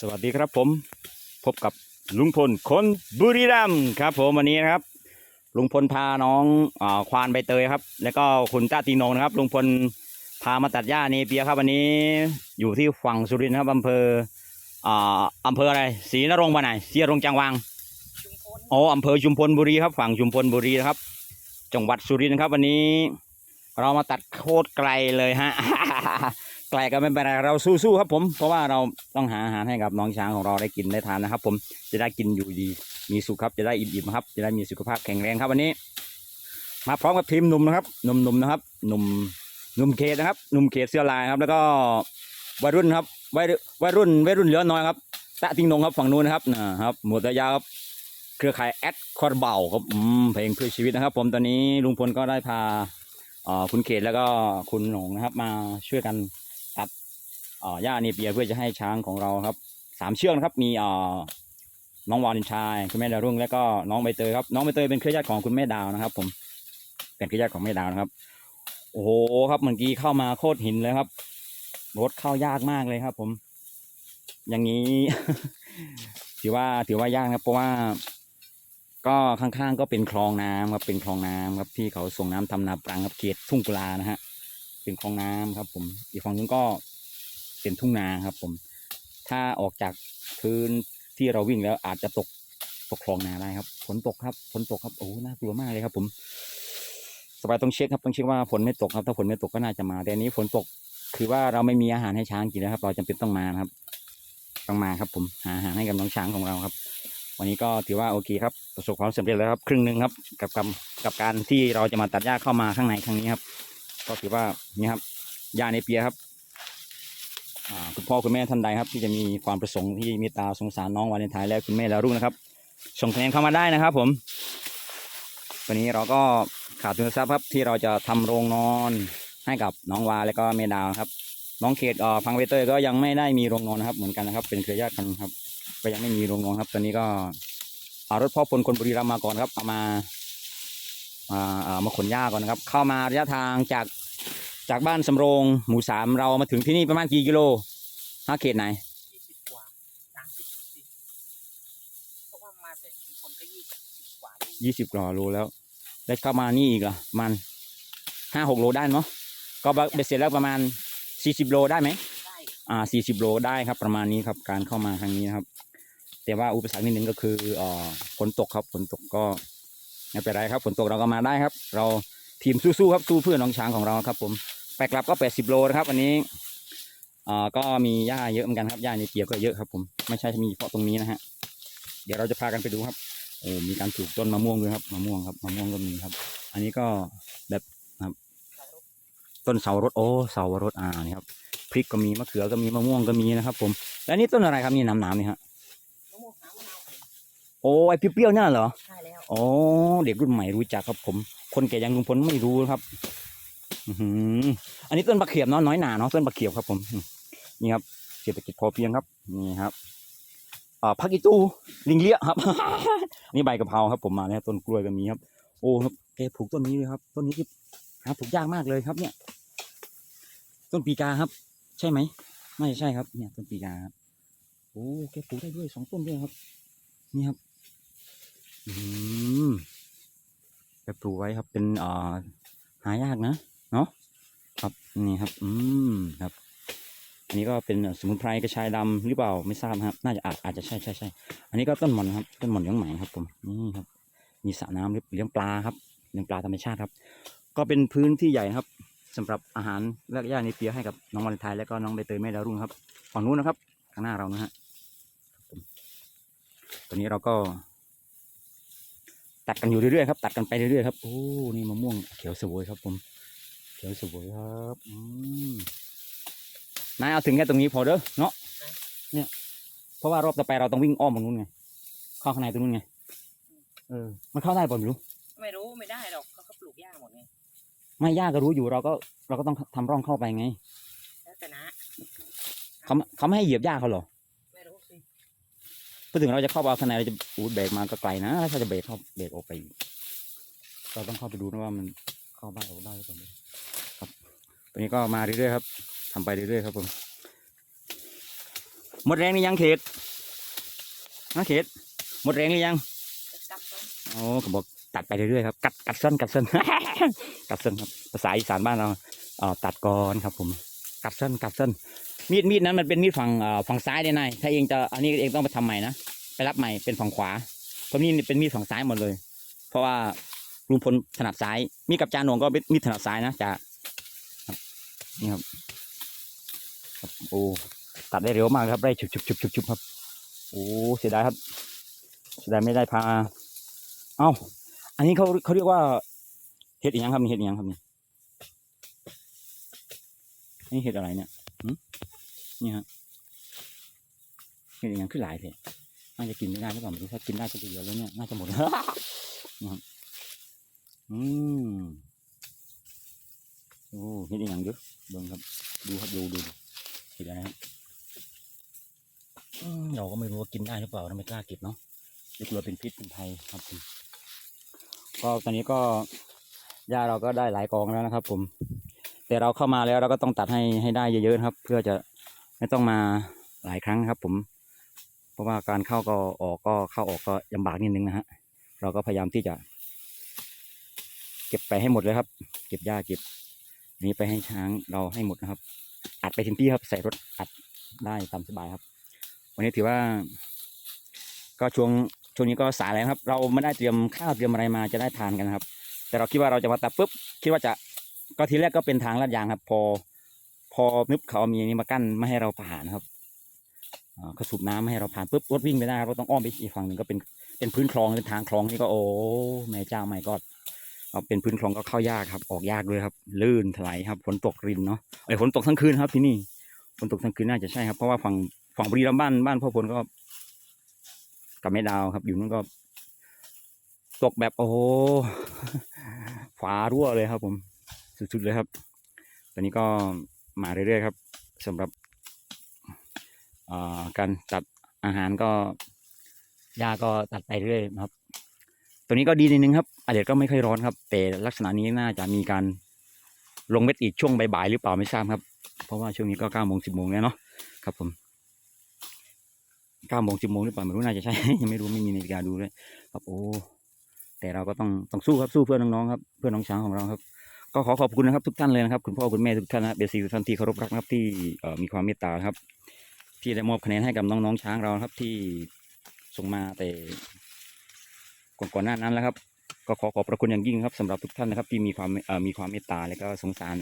สวัสดีครับผมพบกับลุงพลคนบุรีรัมย์ครับ ผมวันนี้นะครับ ลุงพลพาน้องอาควานใบเตยครับ แล้วก็คุณต้าตีนงนะครับ ลุงพลพามาตัดหญ้าเนเปียครับ วันนี้อยู่ที่ฝั่งสุรินทร์ครับอำเภออ่าอำเภออะไรศรีนรงค์บ้านไหนศรีนรงค์จังหวังชุมพลอ๋ออำเภอชุมพลบุรีครับ ฝั่งชุมพลบุรีนะครับ จังหวัดสุรินทร์ครับ วันนี้ เรามาตัดโคตรไกลเลยฮะ ไกลก็ไม่เป็นไรเราสู้ๆครับผม เพราะว่าเราต้องหาอาหารให้กับน้องช้างของเราได้กินได้ทานนะครับ ผมจะได้กินอยู่ดีมีสุขครับจะได้อิ่มๆครับ จะได้มีสุขภาพแข็งแรงครับวันนี้ มาพร้อมกับทีมหนุ่มนะครับหนุ่มๆนะครับหนุ่มหนุ่มเขตนะครับหนุ่มเขตเสื้อลายครับ แล้วก็วัยรุ่นครับวัยวัยรุ่นวัยรุ่นเหลือน้อยครับตะติงนงครับฝั่งนู้นนะครับนะครับหมวดตะยาครับเครือข่ายแอดคอร์เบาครับเพลงเพื่อชีวิตนะครับ ผมตอนนี้ลุงพลก็ได้พาคุณเขตแล้วก็คุณหนงนะครับ มาช่วยกัน หญ้าเนเปียเพื่อจะให้ช้างของเราครับสามเชือกนะครับมีอ่อน้องวาเลนชายคุณแม่ดาวรุ่งแล้วก็น้องใบเตยครับน้องใบเตยเป็นเครือญาติของคุณแม่ดาวนะครับ ผมเป็นเครือญาติของแม่ดาวนะครับ โอ้โหครับเมื่อกี้เข้ามาโคตรหินเลยครับรถเข้ายากมากเลยครับ ผม อย่างนี้ ถือว่าถือว่ายากครับ เพราะว่า ก็ข้างๆก็เป็นคลองน้ำครับเป็นคลองน้ำครับที่เขาส่งน้ำทำนาปรังครับเขตทุ่งกุลานะฮะเป็นคลองน้ำครับ ผมอีกฝั่งนึงก็ เป็นทุ่งนาครับ ผม ถ้าออกจากพื้นที่เราวิ่งแล้วอาจจะตกตกคลองนาได้ครับฝนตกครับฝนตกครับโอ้โหน่ากลัวมากเลยครับ ผมสบายต้องเช็คครับต้องเช็คว่าฝนไม่ตกครับ ถ้าฝนไม่ตกก็น่าจะมา แต่อันนี้ฝนตกคือว่าเราไม่มีอาหารให้ช้างกินนะครับ เราจำเป็นต้องมาครับ ต้องมาครับ ผมหาอาหารให้กับน้องช้างของเราครับ วันนี้ก็ถือว่าโอเคครับประสบความสำเร็จแล้วครับ ครึ่งหนึ่งครับ กับกับกับการที่เราจะมาตัดหญ้าเข้ามาข้างในครั้งนี้ครับ ก็ถือว่านี่ครับหญ้าในเปียครับ คุณพ่อคุณแม่ท่านใดครับ ที่จะมีความประสงค์ที่มตตาสงสารน้องวาเลนไทน์และคุณแม่ดาวรุ่งนะครับส่งคะแนนเข้ามาได้นะครับ ผม วันนี้เราก็ขาดทุนทรัพย์ครับที่เราจะทำโรงนอนให้กับน้องวาและก็แม่ดาวครับ น้องเขตเอ่อฟังเวเตอร์ก็ยังไม่ได้มีโรงนอนนะครับเหมือนกันนะครับ เป็นเครือญาติกันครับ ก็ยังไม่มีโรงนอนครับ ตอนนี้ก็เอารถพ่อพลคนบุรีรัมย์มาก่อนครับเอามามาเอ่อมาขนหญ้าก่อนนะครับ เข้ามาระยะทางจาก จากบ้านสำโรงหมู่สามเรามาถึงที่นี่ประมาณกี่กิโลฮะเขตไหนยี่สิบกว่าสามสิบสิเพราะว่ามาแต่ชุมพลก็ยี่สิบกว่าเลยยี่สิบกว่าโลแล้ว ได้เข้ามานี่อีกเหรอมันห้าหกโลได้เนาะก็เบ็ดเสร็จแล้วประมาณสี่สิบโลได้ไหมได้อ่าสี่สิบโลได้ครับประมาณนี้ครับ การเข้ามาทางนี้นะครับ แต่ว่าอุปสรรคนิดนึงก็คือเอ่อฝนตกครับฝนตกก็ไม่เป็นไรครับฝนตกเราก็มาได้ครับ เราทีมสู้ๆครับสู้เพื่อน้องช้างของเราครับผม ไปกลับก็แปดสิบโลนะครับวันนี้อ่าก็มีหญ้าเยอะเหมือนกันครับหญ้าในเปียกก็เยอะครับผมไม่ใช่มีเฉพาะตรงนี้นะฮะเดี๋ยวเราจะพากันไปดูครับโอ้มีการปลูกต้นมะม่วงด้วยครับมะม่วงครับมะม่วงก็มีครับ อันนี้ก็แบบนะครับขับรถต้นเสาวรสโอ้เสาวรสอ่านี่ครับพริกก็มีมะเขือก็มีมะม่วงก็มีนะครับ ผม แล้วนี่ต้นอะไรครับนี่น้ำน้ำนี่ฮะมะม่วงหามะนาวผมโอ้ไอเปรี้ยวๆนั่นเหรอใช่แล้วอ๋อเด็กรุ่นใหม่รู้จักครับผม คนแก่อยังลุงพลไม่รู้ครับ อันนี้ต้นบะเขียบเนาะน้อยหนาเนาะต้นบะเขียบครับผม นี่ครับเศรษฐกิจพอเพียงครับ นี่ครับอ่าพักอีตู้ลิงเลี้ยครับ นี่ใบกะเพราครับ ผมมาแล้วต้นกล้วยก็มีครับ โอ้ครับแกปลูกต้นนี้เลยครับ ต้นนี้ที่หาปลูกยากมากเลยครับ เนี่ย ต้นปีกาครับ ใช่ไหมไม่ใช่ครับ เนี่ยต้นปีกาครับโอ้แกปลูกได้ด้วยสองต้นด้วยครับ นี่ครับ อืมไปปลูกไว้ครับเป็นอ่อหายากนะ เนาะครับนี่ครับ อืมครับ อันนี้ก็เป็นสมุนไพรกระชายดำหรือเปล่าไม่ทราบครับ น่าจะอาจอาจจะใช่ใช่ใช่อันนี้ก็ต้นหม่อนครับ ต้นหม่อนเลี้ยงไหมครับผมนี่ครับ มีสระน้ำเลี้ยงปลาครับเลี้ยงปลาธรรมชาติครับ ก็เป็นพื้นที่ใหญ่ครับสำหรับอาหารและย่าในเปียให้กับน้องวาเลนไทน์และก็น้องใบเตยแม่ดาวรุ่งครับฝั่งนู้นนะครับ ข้างหน้าเรานะฮะตอนนี้เราก็ ตัดกันอยู่เรื่อยๆครับ ตัดกันไปเรื่อยๆครับโอ้นี่มะม่วงเขียวสวยครับผม เขียวสวยครับอืมนายเอาถึงแค่ตรงนี้พอเด้อเนาะเนี่ยเพราะว่ารอบต่อไปเราต้องวิ่งอ้อมตรงนู้นไงเข้าข้างในตรงนู้นไงเออมันเข้าได้ป่ะไม่รู้ไม่รู้ไม่ได้หรอกเขาก็ปลูกหญ้าหมดไงไม่ยากก็รู้อยู่เราก็ เราก็ต้องทำร่องเข้าไปไงแล้วแต่นะเขาเขาไม่ให้เหยียบหญ้าเขาเหรอไม่รู้สิพูดถึงเราจะเข้าไปเอาข้างในเราจะอูดเบรกมาก็ไกลนะแล้วถ้าจะเบรกเข้าเบรกออกไปอีกเราต้องเข้าไปดูนะว่ามัน เข้าได้ออกได้หรือเปล่าครับตัวนี้ก็มาเรื่อยๆครับทำไปเรื่อยๆครับผมหมดแรงหรือยังเขตนะเขตหมดแรงหรือยังจะกลับต้นโอ้ก็บอกตัดไปเรื่อยๆครับกัดกัดเส้นกัดเส้นกัดเส้นครับภาษาอีสานบ้านเราเอ่อตัดก่อนครับ ผม กัดเส้นกัดเส้นมีดมีดนั้นมันเป็นมีดฝั่งเอ่อฝั่งซ้ายได้นายถ้าเองจะอันนี้เองต้องไปทำใหม่นะไปรับใหม่เป็นฝั่งขวาเพราะนี่เป็นมีดฝั่งซ้ายหมดเลย เพราะว่า ลุงพลถนัดซ้าย มีกับจาหนวงก็มีถนัดซ้ายนะจ่านี่ครับโอ้ตัดได้เร็วมากครับได้ฉุบฉุบฉุบฉุบฉุบครับโอ้เสียดายครับเสียดายไม่ได้พา เอ้า อันนี้เขาเขาเรียกว่าเห็ดอีกยังครับนี่เห็ดอีกยังครับนี่นี่เห็ดอะไรเนี่ยนี่ฮะเห็ดอีกยังขึ้นหลายเลยน่าจะกินไม่ได้หรือเปล่าไม่รู้ถ้ากินได้ก็จะเยอะแล้วเนี่ยน่าจะหมดนะครับ อืมโอ้เห็ดอีกยังเยอะเบิ่งครับ ดูครับดูดูเห็ดอะไรครับเราก็ไม่รู้ว่ากินได้หรือเปล่าเราไม่กล้าเก็บเนาะเดี๋ยวกลัวเป็นพิษเป็นภัยครับผมก็ตอนนี้ก็หญ้าเราก็ได้หลายกองแล้วนะครับ ผม แต่เราเข้ามาแล้วเราก็ต้องตัดให้ให้ได้เยอะๆครับ เพื่อจะไม่ต้องมาหลายครั้งครับ ผม เพราะว่าการเข้าก็ออกก็เข้าออกก็ลำบากนิดนึงนะฮะเราก็พยายามที่จะ ก็บไปให้หมดเลยครับ เก็บหญ้าเก็บนี้ไปให้ช้างเราให้หมดนะครับ อัดไปถึงที่ครับ ใส่รถอัดได้ตามสบายครับ วันนี้ถือว่า ก็ช่วงช่วงนี้ก็สายแล้วครับ เราไม่ได้เตรียมข้าวเตรียมอะไรมาจะได้ทานกันครับ แต่เราคิดว่าเราจะมาตัดปุ๊บคิดว่าจะก็ทีแรกก็เป็นทางลาดยางครับ พอ พอนึบเขามีนี้มากั้นไม่ให้เราผ่านครับเขาสูบน้ำไม่ให้เราผ่านปุ๊บรถวิ่งไม่ได้เราต้องอ้อมไปอีกฝั่งหนึ่งก็เป็นเป็นพื้นคลองเป็นทางคลองนี่ก็โอ้แม่เจ้าไม่ก็ เอาเป็นพื้นคลองก็เข้ายากครับ ออกยากด้วยครับ ลื่นถลายครับฝนตกรินเนาะไอ้ฝนตกทั้งคืนครับ ที่นี่ฝนตกทั้งคืนน่าจะใช่ครับเพราะว่าฝั่งฝั่งบุรีรัมย์บ้านบ้านพ่อพลก็ กับแม่ดาวครับ อยู่นั่นก็ ตกแบบโอ้โหฝารั่วเลยครับ ผม สุดๆเลยครับ ตอนนี้ก็มาเรื่อยๆครับสำหรับอ่าการตัดอาหารก็หญ้าก็ตัดไปเรื่อยครับ ตัวนี้ก็ดีนิดนึงครับอากาศก็ไม่ค่อยร้อนครับ แต่ลักษณะนี้น่าจะมีการลงเม็ดอีกช่วงบ่ายๆหรือเปล่าไม่ทราบครับ เพราะว่าช่วงนี้ก็เก้าโมงสิบโมงแล้วเนาะครับผมเก้าโมงสิบโมงหรือเปล่าไม่รู้น่าจะใช่ ยังไม่รู้ไม่มีนาฬิกาดูเลยครับโอ้แต่เราก็ต้องต้องสู้ครับสู้เพื่อนน้องๆครับเพื่อนน้องช้างของเราครับ ก็ขอขอบคุณนะครับ ทุกท่านเลยนะครับ คุณพ่อคุณแม่ทุกท่านนะเบสีทุกท่านที่เคารพรักนะครับที่มีความเมตตาครับ ที่ได้มอบคะแนนให้กับน้องๆช้างเราครับที่ส่งมาแต่ ก่อนหน้านั้นแล้วครับ ก็ขอขอบพระคุณอย่างยิ่งครับสำหรับทุกท่านนะครับ ที่มีความมีความเมตตาและก็สงสาร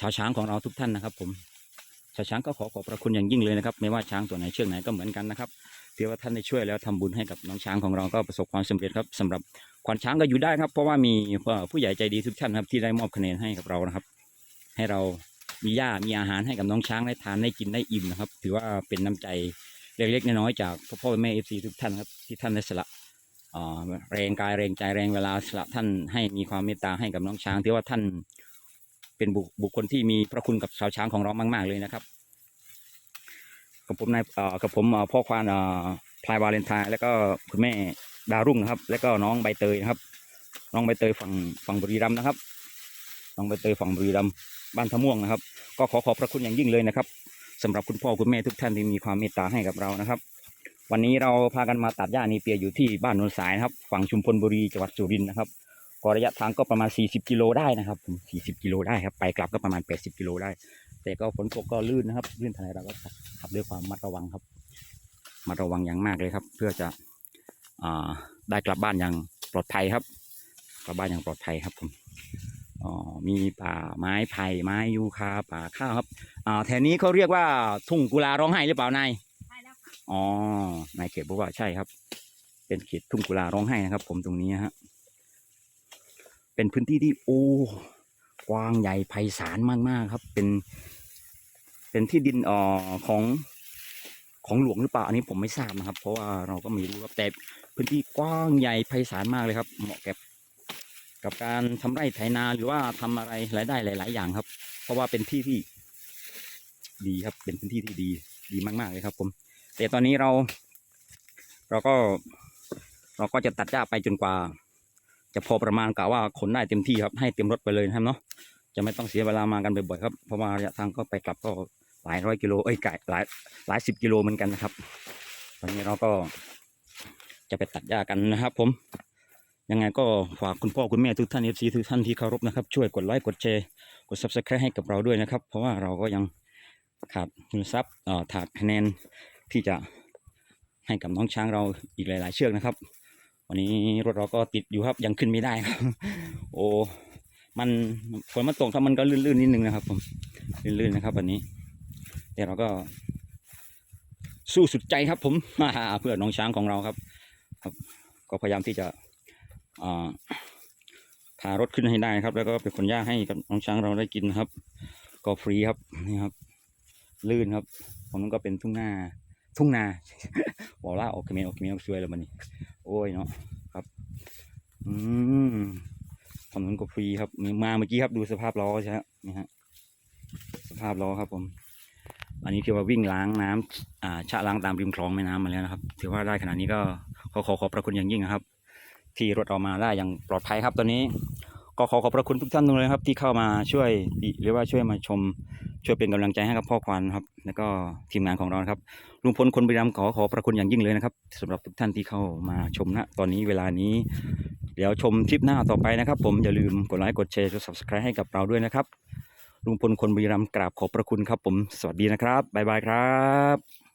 ชาวช้างของเราทุกท่านนะครับ ผมชาวช้างก็ขอขอบพระคุณอย่างยิ่งเลยนะครับ ไม่ว่าช้างตัวไหนเชือกไหนก็เหมือนกันนะครับถือว่าท่านได้ช่วยแล้วทำบุญให้กับน้องช้างของเราก็ประสบความสำเร็จครับสำหรับควานช้างก็อยู่ได้ครับ เพราะว่ามีผู้ใหญ่ใจดีทุกท่านครับที่ได้มอบคะแนนให้กับเรานะครับ ให้เรามีหญ้ามีอาหารให้กับน้องช้างได้ทานได้กินได้อิ่มนะครับ ถือว่าเป็นน้ำใจเล็กๆน้อยๆจากพ่อพ่อแม่เอฟซีทุกท่านครับที่ท่านได้สละ แรงกายแรงใจแรงเวลาสละท่านให้มีความเมตตาให้กับน้องช้างถือว่าท่านเป็นบุคบุคคลที่มีพระคุณกับชาวช้างของเรามาก ๆ เลยนะครับ กับผมนายกับผมพ่อควานพลายวาเลนไทน์แล้วก็คุณแม่ดารุ่งนะครับ แล้วก็น้องใบเตยนะครับ น้องใบเตยฝั่งฝั่งบุรีรัมย์นะครับน้องใบเตยฝั่งบุรีรัมย์บ้านทะม่วงนะครับ ก็ขอขอบพระคุณอย่างยิ่งเลยนะครับสำหรับคุณพ่อคุณแม่ทุกท่านที่มีความเมตตาให้กับเรานะครับ วันนี้เราพากันมาตัดหญ้านีเปียอยู่ที่บ้านโนนสายนะครับ ฝั่งชุมพลบุรีจังหวัดสุรินทร์นะครับก็ระยะทางก็ประมาณ 40 กิโลได้นะครับ40 กิโลได้ครับ ไปกลับก็ประมาณ 80 กิโลได้ แต่ก็ฝนตกก็ลื่นนะครับ ลื่นทางไหนเราก็ขับด้วยความระมัดระวังครับระมาระวังอย่างมากเลยครับ เพื่อจะอได้กลับบ้านอย่างปลอดภัยครับ กลับบ้านอย่างปลอดภัยครับผมมีป่าไม้ไผ่ไม้ยูคาป่าข้าวครับแถวนี้เขาเรียกว่าทุ่งกุลาร้องไห้หรือเปล่านาย อ๋อนายเขตบอกว่าใช่ครับ เป็นเขตทุ่งกุลาร้องไห้นะครับ ผมตรงนี้ฮะ เป็นพื้นที่ที่โอ้กว้างใหญ่ไพศาลมากๆครับ เป็น เป็นที่ดินอ่อของของหลวงหรือเปล่าอันนี้ผมไม่ทราบนะครับ เพราะว่าเราก็ไม่รู้ครับแต่พื้นที่กว้างใหญ่ไพศาลมากเลยครับ เหมาะกับกับการทำไร่ไถนาหรือว่าทำอะไรรายได้หลาย ๆ อย่างครับ เพราะว่าเป็นที่ที่ดีครับ เป็นพื้นที่ที่ดีดีมาก ๆ เลยครับ ผม แต่ตอนนี้เรา เราก็ เราก็จะตัดหญ้าไปจนกว่า จะพอประมาณกะว่าขนได้เต็มที่ครับให้เต็มรถไปเลยนะครับเนาะจะไม่ต้องเสียเวลามากันบ่อยๆครับเพราะว่าระยะทางก็ไปกลับก็หลายร้อยกิโลเอ้ยไก่หลายหลายสิบกิโลเหมือนกันนะครับ ตอนนี้เราก็จะไปตัดหญ้ากันนะครับ ผมยังไงก็ฝากคุณพ่อคุณแม่ทุกท่านเอฟซีทุกท่านที่เคารพนะครับ ช่วยกดไลค์กดแชร์กด subscribe ให้กับเราด้วยนะครับ เพราะว่าเราก็ยังขาดทุนทรัพย์เอ่อขาดคะแนน ที่จะให้กับน้องช้างเราอีกหลาย ๆ เชือกนะครับ วันนี้รถเราก็ติดอยู่ครับยังขึ้นไม่ได้ครับโอ้มันฝนมันตกครับมันก็ลื่นๆนิดนึงนะครับผมลื่นๆนะครับ วันนี้ แต่เราก็สู้สุดใจครับ ผมเพื่อน้องช้างของเราครับ ครับ ก็พยายามที่จะอ่าพารถขึ้นให้ได้ครับ แล้วก็เป็นคนย่าให้กับน้องช้างเราได้กินครับ ก็ฟรีครับนี่ครับ ลื่นครับผมนั้นก็เป็นทุ่งหน้า ทุ่งนาบอกล่าออกเขมรออกเขมรออกช่วยแล้วมันนี่โอ้ยเนาะครับ อืมถนนก็ฟรีครับมีมาเมื่อกี้ครับดูสภาพล้อใช่ไหมนี่ฮะสภาพล้อครับผม อันนี้ถือว่าวิ่งล้างน้ำอ่าชะล้างตามริมคลองแม่น้ำมาแล้วนะครับ ถือว่าได้ขนาดนี้ก็ขอขอขอบพระคุณอย่างยิ่งนะครับ ที่รถเรามาได้อย่างปลอดภัยครับตอนนี้ ก็ขอขอบพระคุณทุกท่านเลยครับ ที่เข้ามาช่วยหรือว่าช่วยมาชม ช่วยเป็นกำลังใจให้กับพ่อควานครับ แล้วก็ทีมงานของเราครับลุงพลคนบุรีรัมย์ขอขอประคุณอย่างยิ่งเลยนะครับสำหรับทุกท่านที่เข้ามาชมนะตอนนี้เวลานี้ เดี๋ยวชมทริปหน้าต่อไปนะครับ ผมอย่าลืมกดไลค์กดแชร์กด subscribe ให้กับเราด้วยนะครับลุงพลคนบุรีรัมย์กราบขอบพระคุณครับ ผมสวัสดีนะครับบ๊ายบายครับ